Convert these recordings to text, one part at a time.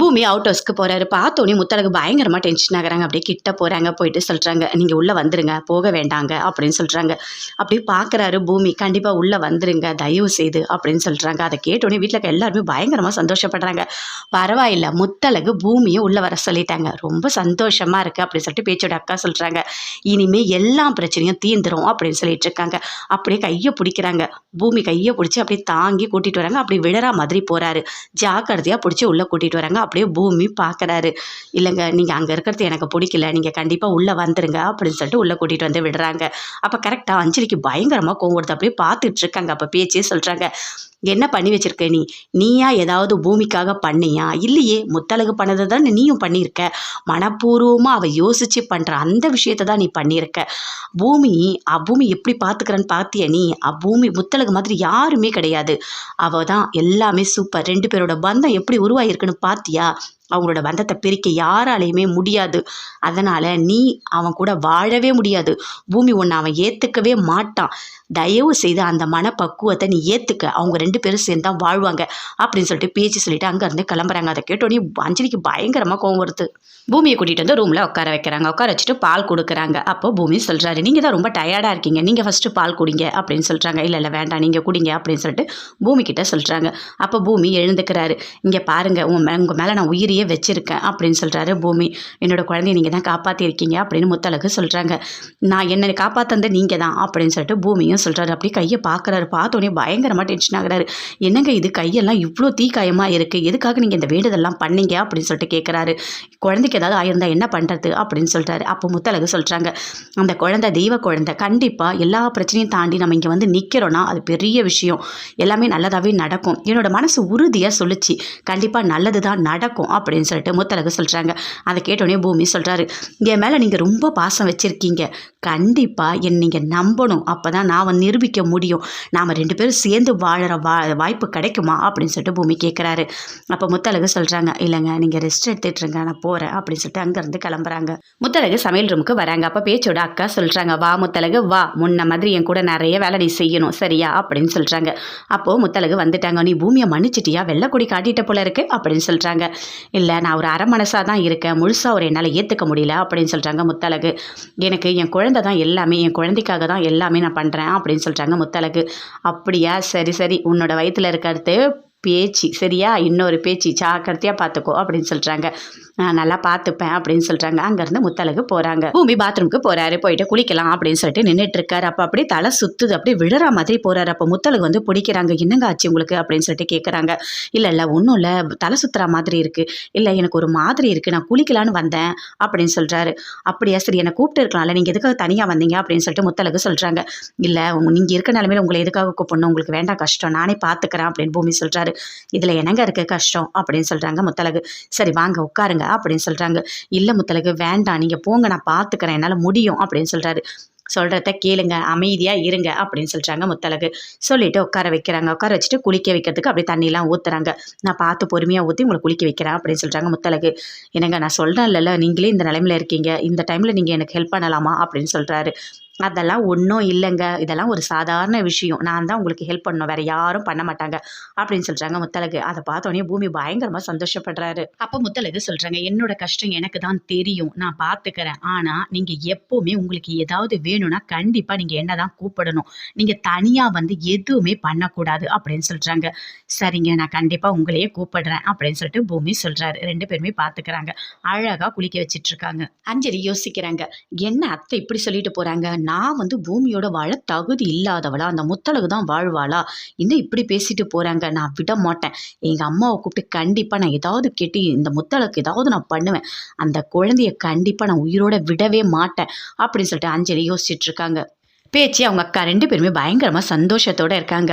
பூமி அவுட் ஹவுஸ்க்கு போகிறாரு பார்த்தோன்னே முத்தழகு பயங்கரமாக டென்ஷன் ஆகுறாங்க. அப்படியே கிட்ட போகிறாங்க போயிட்டு சொல்கிறாங்க நீங்கள் உள்ளே வந்துருங்க போக வேண்டாங்க அப்படின்னு சொல்கிறாங்க அப்படியே பார்க்குறாரு பூமி கண்டிப்பாக உள்ளே வந்துருங்க தயவு செய்து அப்படின்னு சொல்கிறாங்க அதை கேட்டோடனே வீட்டில் இருக்க எல்லாருமே பயங்கரமாக சந்தோஷப்படுறாங்க. பரவாயில்ல முத்தழகு பூமியை உள்ளே வர சொல்லிட்டாங்க. ரொம்ப சந்தோஷமாக இருக்குது அப்படின்னு சொல்லிட்டு பேச்சோட அக்கா சொல்கிறாங்க இனிமேல் எல்லா பிரச்சனையும் தீந்துரும் அப்படின்னு சொல்லிட்டு இருக்காங்க. அப்படியே கையை பிடிக்கிறாங்க. பூமி கையை பிடிச்சி அப்படியே தாங்கி கூட்டிகிட்டு வராங்க. அப்படி விழறா மாதிரி போகிறாரு ஜாக்கிரதையாக பிடிச்சி உள்ளே கூட்டிகிட்டு வராங்க. அப்படியே பூமி பார்க்குறாரு இல்லைங்க நீங்கள் அங்கே இருக்கிறது எனக்கு பிடிக்கல. நீங்கள் கண்டிப்பாக உள்ளே வந்துருங்க அப்படின்னு சொல்லிட்டு உள்ளே கூட்டிகிட்டு வந்து விடுறாங்க. அப்போ கரெக்டாக அஞ்சலிக்கு பயங்கரமாக கோவம் அப்படியே பார்த்துட்ருக்காங்க அப்போ பேச்சே சொல்கிறாங்க என்ன பண்ணி வச்சிருக்க நீ? நீயா ஏதாவது பூமிக்காக பண்ணியா? இல்லையே முத்தழகு பண்ணதை தான் நீயும் பண்ணியிருக்க. மனப்பூர்வமாக அவள் யோசித்து பண்ணுற அந்த விஷயத்தை தான் நீ பண்ணியிருக்க. பூமி பூமி எப்படி பார்த்துக்கிறன்னு பார்த்தியா நீ? பூமி முத்தழகு மாதிரி யாருமே கிடையாது. அவள் தான் எல்லாமே சூப்பர் ரெண்டு பேரோட பந்தம் எப்படி உருவாகிருக்குன்னு பார்த்தியா 呀 அவங்களோட பந்தத்தை பிரிக்க யாராலையுமே முடியாது. அதனால் நீ அவன் கூட வாழவே முடியாது. பூமி ஒன்று அவன் ஏற்றுக்கவே மாட்டான். தயவு செய்து அந்த மனப்பக்குவத்தை நீ ஏற்றுக்க அவங்க ரெண்டு பேரும் சேர்ந்து தான் வாழ்வாங்க. அப்படின்னு சொல்லிட்டு பேச்சு சொல்லிட்டு அங்கேருந்து கிளம்புறாங்க. அதை கேட்டோன்னே அஞ்சலிக்கு பயங்கரமாக கோவம் வருது. பூமியை கூட்டிகிட்டு வந்து ரூமில் உட்கார வைக்கிறாங்க. உட்கார வச்சுட்டு பால் கொடுக்குறாங்க. அப்போ பூமி சொல்கிறாரு நீங்கள் தான் ரொம்ப டயர்டாக இருக்கீங்க. நீங்கள் ஃபஸ்ட்டு பால் குடிங்க. அப்படின்னு சொல்கிறாங்க இல்லை இல்லை வேண்டாம். நீங்கள் குடிங்க. அப்படின்னு சொல்லிட்டு பூமி கிட்ட சொல்கிறாங்க அப்போ பூமி எழுந்துக்கிறாரு. இங்கே பாருங்கள் உங்கள் மே உங்கள் மேலே நான் உயிர் உயிரையே வச்சுருக்கேன் அப்படின்னு சொல்கிறாரு பூமி. என்னோட குழந்தைய நீங்கள் தான் காப்பாற்றிருக்கீங்க அப்படின்னு முத்தழகு சொல்கிறாங்க நான் என்னை காப்பாற்றந்த நீங்கள் தான் அப்படின்னு சொல்லிட்டு பூமியும் சொல்கிறாரு அப்படி கையை பார்க்குறாரு. பார்த்தோன்னே பயங்கரமாக டென்ஷன் ஆகிறாரு. என்னங்க இது? கையெல்லாம் இவ்வளோ தீக்காயமாக இருக்குது எதுக்காக நீங்கள் இந்த வேண்டுதெல்லாம் பண்ணீங்க? அப்படின்னு சொல்லிட்டு கேட்குறாரு குழந்தைக்கு ஏதாவது ஆயிருந்தா என்ன பண்ணுறது அப்படின்னு சொல்கிறாரு அப்போ முத்தழகு சொல்கிறாங்க அந்த குழந்தை தெய்வ குழந்தை கண்டிப்பாக எல்லா பிரச்சனையும் தாண்டி நம்ம இங்கே வந்து நிற்கிறோன்னா அது பெரிய விஷயம். எல்லாமே நல்லதாகவே நடக்கும். என்னோட மனசு உறுதியாக சொல்லிச்சு. கண்டிப்பாக நல்லது தான் நடக்கும். அப்படின்னு சொல்லிட்டு முத்தழகு சொல்கிறாங்க அதை கேட்டோடனே பூமி சொல்கிறாரு என் மேலே நீங்கள் ரொம்ப பாசம் வச்சுருக்கீங்க. கண்டிப்பாக என் நீங்கள் நம்பணும். அப்போ தான் நான் வந்து நிரூபிக்க முடியும். நாம் ரெண்டு பேரும் சேர்ந்து வாழற வா வாய்ப்பு கிடைக்குமா? அப்படின்னு சொல்லிட்டு பூமி கேட்குறாரு அப்போ முத்தழகு சொல்கிறாங்க இல்லைங்க நீங்கள் ரெஸ்ட் எடுத்துட்டுருங்க. நான் போகிறேன் அப்படின்னு சொல்லிட்டு அங்கேருந்து கிளம்புறாங்க. முத்தழகு சமையல் ரூமுக்கு வராங்க. அப்போ பேச்சோட அக்கா சொல்கிறாங்க வா முத்தழகு வா. முன்ன மாதிரி என் கூட நிறைய வேலை நீ செய்யணும். சரியா? அப்படின்னு சொல்கிறாங்க அப்போது முத்தழகு வந்துட்டாங்க. நீ பூமியை மன்னிச்சிட்டியா? வெள்ளைக்கொடி காட்டிட்ட போல இருக்கு. அப்படின்னு சொல்கிறாங்க இல்லை நான் ஒரு அரை மனசாக தான் இருக்கேன். முழுசாக ஒரு என்னால் ஏற்றுக்க முடியல அப்படின்னு சொல்கிறாங்க முத்தழகு. எனக்கு என் குழந்தை தான் எல்லாமே என் குழந்தைக்காக தான் எல்லாமே நான் பண்ணுறேன் அப்படின்னு சொல்கிறாங்க முத்தழகு. அப்படியா? சரி சரி. உன்னோட வயிற்றில் இருக்கிறது பேச்சு சரியா? இன்னொரு பேச்சு ஜாக்கிரதையாக பார்த்துக்கோ அப்படின்னு சொல்கிறாங்க நான் நல்லா பார்த்துப்பேன் அப்படின்னு சொல்கிறாங்க அங்கேருந்து முத்தலகு போகிறாங்க பூமி பாத்ரூமுக்கு போகிறாரு போயிட்டு குளிக்கலாம் அப்படின்னு சொல்லிட்டு நின்றுட்டு இருக்காரு. அப்போ அப்படியே தலை சுற்றுது அப்படியே விழுற மாதிரி போகிறாரு அப்போ முத்தலகு வந்து பிடிக்கிறாங்க. என்னங்க ஆச்சு உங்களுக்கு? அப்படின்னு சொல்லிட்டு கேட்குறாங்க இல்லை இல்லை ஒன்றும் இல்லை. தலை சுற்றுற மாதிரி இருக்குது இல்லை எனக்கு ஒரு மாதிரி இருக்குது நான் குளிக்கலான்னு வந்தேன் அப்படின்னு சொல்கிறாரு அப்படியா? சரி என்னை கூப்பிட்டு இருக்கலாம்ல. நீங்கள் எதுக்காக தனியாக வந்தீங்க? அப்படின்னு சொல்லிட்டு முத்தலகு சொல்கிறாங்க இல்லை நீங்கள் இருக்க நிலமையில உங்களை எதுக்காக கூப்பிடணும்? உங்களுக்கு வேண்டாம் கஷ்டம். நானே பார்த்துக்கிறேன் அப்படின்னு பூமி சொல்கிறாரு இதில் என்னங்க இருக்குது கஷ்டம் அப்படின்னு சொல்கிறாங்க முத்தலகு. சரி வாங்க உட்காருங்க அப்படின்னு சொல்கிறாங்க இல்லை முத்தலகு வேண்டாம் நீங்கள் போங்க நான் பார்த்துக்கிறேன் என்னால் முடியும் அப்படின்னு சொல்கிறாரு சொல்கிறத கேளுங்க அமைதியாக இருங்க அப்படின்னு சொல்கிறாங்க முத்தலகு. சொல்லிவிட்டு உட்கார வைக்கிறாங்க. உட்கார வச்சுட்டு குளிக்க வைக்கிறதுக்கு அப்படியே தண்ணிலாம் ஊற்றுறாங்க நான் பார்த்து பொறுமையாக ஊற்றி உங்களை குளிக்க வைக்கிறேன் அப்படின்னு சொல்கிறாங்க முத்தலகு. என்னங்க நான் சொல்கிறேன் இல்லைல்ல நீங்களே இந்த நிலமையில இருக்கீங்க. இந்த டைமில் நீங்கள் எனக்கு ஹெல்ப் பண்ணலாமா அப்படின்னு சொல்கிறாரு அதெல்லாம் ஒன்றும் இல்லைங்க. இதெல்லாம் ஒரு சாதாரண விஷயம். நான் தான் உங்களுக்கு ஹெல்ப் பண்ணணும். வேறு யாரும் பண்ண மாட்டாங்க. அப்படின்னு சொல்கிறாங்க முத்தலகு அதை பார்த்தோன்னே பூமி பயங்கரமாக சந்தோஷப்படுறாரு. அப்போ முத்தலகு சொல்கிறாங்க என்னோட கஷ்டம் எனக்கு தான் தெரியும். நான் பார்த்துக்கிறேன் ஆனால் நீங்கள் எப்போவுமே உங்களுக்கு ஏதாவது வேணும்னா கண்டிப்பாக நீங்கள் என்ன தான் கூப்பிடணும். நீங்கள் தனியாக வந்து எதுவுமே பண்ணக்கூடாது. அப்படின்னு சொல்கிறாங்க சரிங்க நான் கண்டிப்பாக உங்களையே கூப்பிடுறேன். அப்படின்னு சொல்லிட்டு பூமி சொல்கிறாரு ரெண்டு பேருமே பார்த்துக்கிறாங்க அழகாக குளிக்க வச்சிட்டு இருக்காங்க. அஞ்சலி யோசிக்கிறாங்க. என்ன அத்தை இப்படி சொல்லிட்டு போகிறாங்க நான் வந்து பூமியோட வாழ தகுதி இல்லாதவளா? அந்த முத்தழகு தான் வாழ்வாளா? இன்னும் இப்படி பேசிட்டு போகிறாங்க நான் விட மாட்டேன். எங்கள் அம்மாவை கூப்பிட்டு கண்டிப்பாக நான் ஏதாவது கேட்டு இந்த முத்தழகு ஏதாவது நான் பண்ணுவேன். அந்த குழந்தைய கண்டிப்பாக நான் உயிரோட விடவே மாட்டேன். அப்படின்னு சொல்லிட்டு அஞ்சலி யோசிச்சுட்டு இருக்காங்க. பேச்சு அவங்க அக்கா ரெண்டு பேருமே பயங்கரமாக சந்தோஷத்தோடு இருக்காங்க.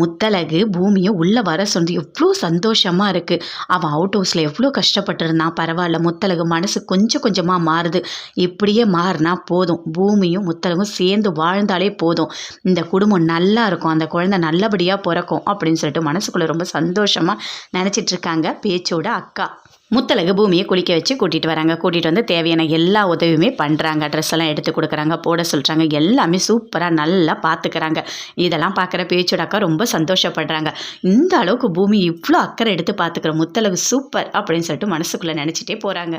முத்தலகு பூமியை உள்ளே வர சொன்னது எவ்வளோ சந்தோஷமாக இருக்குது அவன் அவுட் ஹவுஸில் எவ்வளோ கஷ்டப்பட்டுருந்தான். பரவாயில்ல முத்தலகு மனசு கொஞ்சம் கொஞ்சமாக மாறுது. இப்படியே மாறினா போதும். பூமியும் முத்தலகும் சேர்ந்து வாழ்ந்தாலே போதும். இந்த குடும்பம் நல்லா இருக்கும். அந்த குழந்தை நல்லபடியாக பிறக்கும் அப்படின்னு சொல்லிட்டு மனசுக்குள்ளே ரொம்ப சந்தோஷமாக நினச்சிட்டு இருக்காங்க பேச்சோட அக்கா. முத்தலகு பூமியை குளிக்க வச்சு கூட்டிகிட்டு வராங்க. கூட்டிகிட்டு வந்து தேவையான எல்லா உதவியுமே பண்ணுறாங்க ட்ரெஸ் எல்லாம் எடுத்து கொடுக்குறாங்க போட சொல்கிறாங்க எல்லாமே சூப்பராக நல்லா பார்த்துக்கிறாங்க இதெல்லாம் பார்க்குற பேச்சோட அக்கா ரொம்ப சந்தோஷப்படுறாங்க. இந்த அளவுக்கு பூமி இவ்வளோ அக்கறை எடுத்து பார்த்துக்கிற முத்தலகு சூப்பர் அப்படின்னு சொல்லிட்டு மனசுக்குள்ளே நினச்சிட்டே போகிறாங்க